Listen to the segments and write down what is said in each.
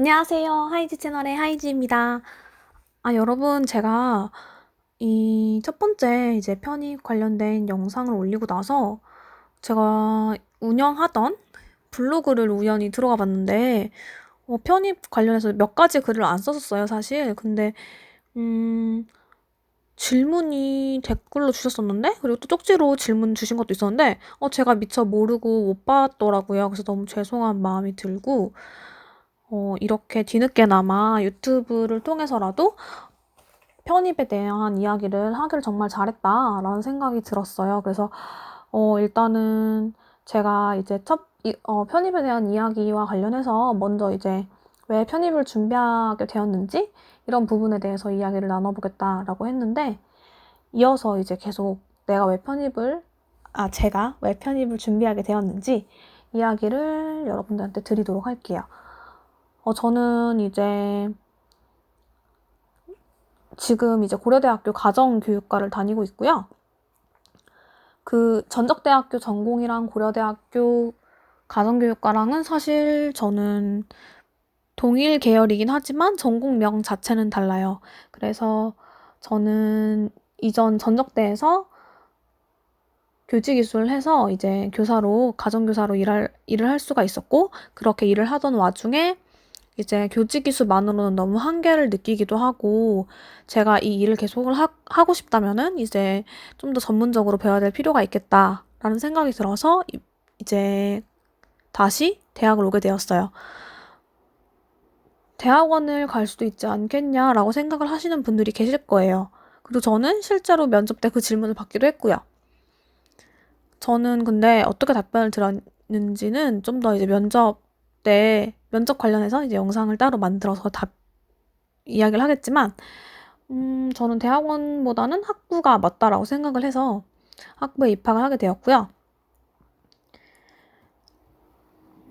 안녕하세요. 하이지 채널의 하이지입니다. 아, 여러분, 제가 이 첫 번째 이제 편입 관련된 영상을 올리고 나서 제가 운영하던 블로그를 우연히 들어가 봤는데, 어, 편입 관련해서 몇 가지 글을 안 썼었어요, 사실. 근데, 음, 질문이 댓글로 주셨었는데, 그리고 또 쪽지로 질문 주신 것도 있었는데, 어, 제가 미처 모르고 못 봤더라고요. 그래서 너무 죄송한 마음이 들고, 어, 이렇게 뒤늦게나마 유튜브를 통해서라도 편입에 대한 이야기를 하기를 정말 잘했다라는 생각이 들었어요. 그래서 어, 일단은 제가 이제 첫 이, 어, 편입에 대한 이야기와 관련해서 먼저 이제 왜 편입을 준비하게 되었는지 이런 부분에 대해서 이야기를 나눠보겠다라고 했는데 이어서 이제 계속 내가 왜 편입을 아 제가 왜 편입을 준비하게 되었는지 이야기를 여러분들한테 드리도록 할게요. 어, 저는 이제 지금 이제 고려대학교 가정교육과를 다니고 있고요. 그 전적대학교 전공이랑 고려대학교 가정교육과랑은 사실 저는 동일 계열이긴 하지만 전공명 자체는 달라요. 그래서 저는 이전 전적대에서 교직이수를 해서 이제 교사로 가정교사로 일할 일을 할 수가 있었고 그렇게 일을 하던 와중에 이제 교직 기수만으로는 너무 한계를 느끼기도 하고 제가 이 일을 계속을 하, 하고 싶다면은 이제 좀 더 전문적으로 배워야 될 필요가 있겠다라는 생각이 들어서 이제 다시 대학을 오게 되었어요. 대학원을 갈 수도 있지 않겠냐라고 생각을 하시는 분들이 계실 거예요. 그리고 저는 실제로 면접 때 그 질문을 받기도 했고요. 저는 근데 어떻게 답변을 들었는지는 좀 더 이제 면접 때 면접 관련해서 이제 영상을 따로 만들어서 답 이야기를 하겠지만 음, 저는 대학원보다는 학부가 맞다라고 생각을 해서 학부에 입학을 하게 되었고요.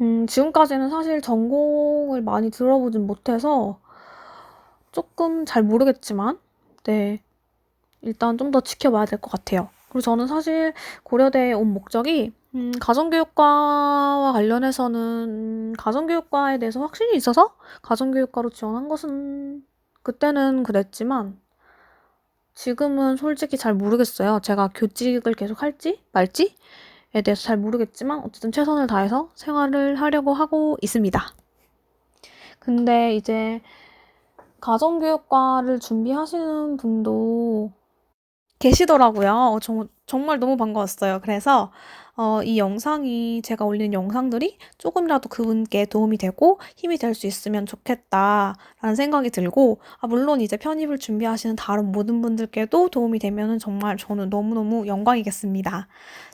음, 지금까지는 사실 전공을 많이 들어보진 못해서 조금 잘 모르겠지만, 네. 일단 좀 더 지켜봐야 될 것 같아요. 그리고 저는 사실 고려대에 온 목적이 음, 가정교육과와 관련해서는 가정교육과에 대해서 확신이 있어서 가정교육과로 지원한 것은 그때는 그랬지만 지금은 솔직히 잘 모르겠어요. 제가 교직을 계속 할지 말지에 대해서 잘 모르겠지만 어쨌든 최선을 다해서 생활을 하려고 하고 있습니다. 근데 이제 가정교육과를 준비하시는 분도 계시더라고요. 어, 정, 정말 너무 반가웠어요. 그래서 어, 이 영상이 제가 올리는 영상들이 조금이라도 그분께 도움이 되고 힘이 될 수 있으면 좋겠다라는 생각이 들고 아, 물론 이제 편입을 준비하시는 다른 모든 분들께도 도움이 되면 정말 저는 너무너무 영광이겠습니다.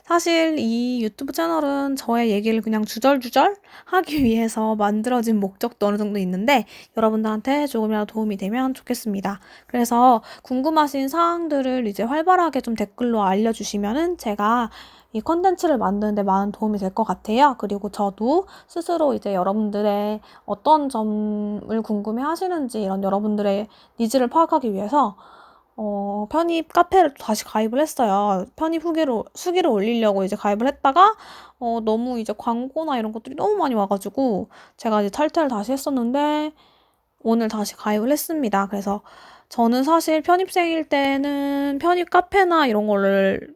사실 이 유튜브 채널은 저의 얘기를 그냥 주절주절 하기 위해서 만들어진 목적도 어느 정도 있는데 여러분들한테 조금이라도 도움이 되면 좋겠습니다. 그래서 궁금하신 사항들을 이제 활발하게 좀 댓글로 알려주시면은 제가 이 컨텐츠를 만드는데 많은 도움이 될 것 같아요. 그리고 저도 스스로 이제 여러분들의 어떤 점을 궁금해 하시는지 이런 여러분들의 니즈를 파악하기 위해서 어, 편입 카페를 다시 가입을 했어요. 편입 후기로, 수기를 올리려고 이제 가입을 했다가, 어, 너무 이제 광고나 이런 것들이 너무 많이 와가지고, 제가 이제 탈퇴를 다시 했었는데, 오늘 다시 가입을 했습니다. 그래서 저는 사실 편입생일 때는 편입 카페나 이런 거를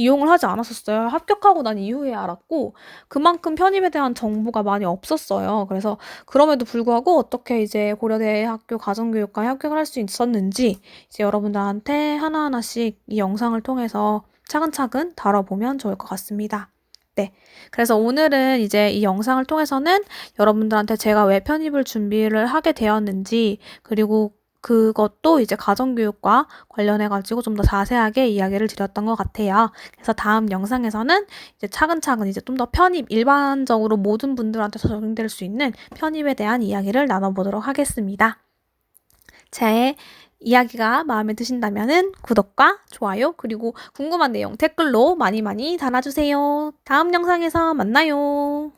이용을 하지 않았었어요. 합격하고 난 이후에 알았고 그만큼 편입에 대한 정보가 많이 없었어요. 그래서 그럼에도 불구하고 어떻게 이제 고려대 학교 가정교육과에 합격을 할 수 있었는지 이제 여러분들한테 하나하나씩 이 영상을 통해서 차근차근 다뤄보면 좋을 것 같습니다. 네. 그래서 오늘은 이제 이 영상을 통해서는 여러분들한테 제가 왜 편입을 준비를 하게 되었는지 그리고 그것도 이제 가정교육과 관련해가지고 좀 더 자세하게 이야기를 드렸던 것 같아요. 그래서 다음 영상에서는 이제 차근차근 이제 좀 더 편입, 일반적으로 모든 분들한테 적용될 수 있는 편입에 대한 이야기를 나눠보도록 하겠습니다. 제 이야기가 마음에 드신다면 구독과 좋아요, 그리고 궁금한 내용 댓글로 많이 많이 달아주세요. 다음 영상에서 만나요.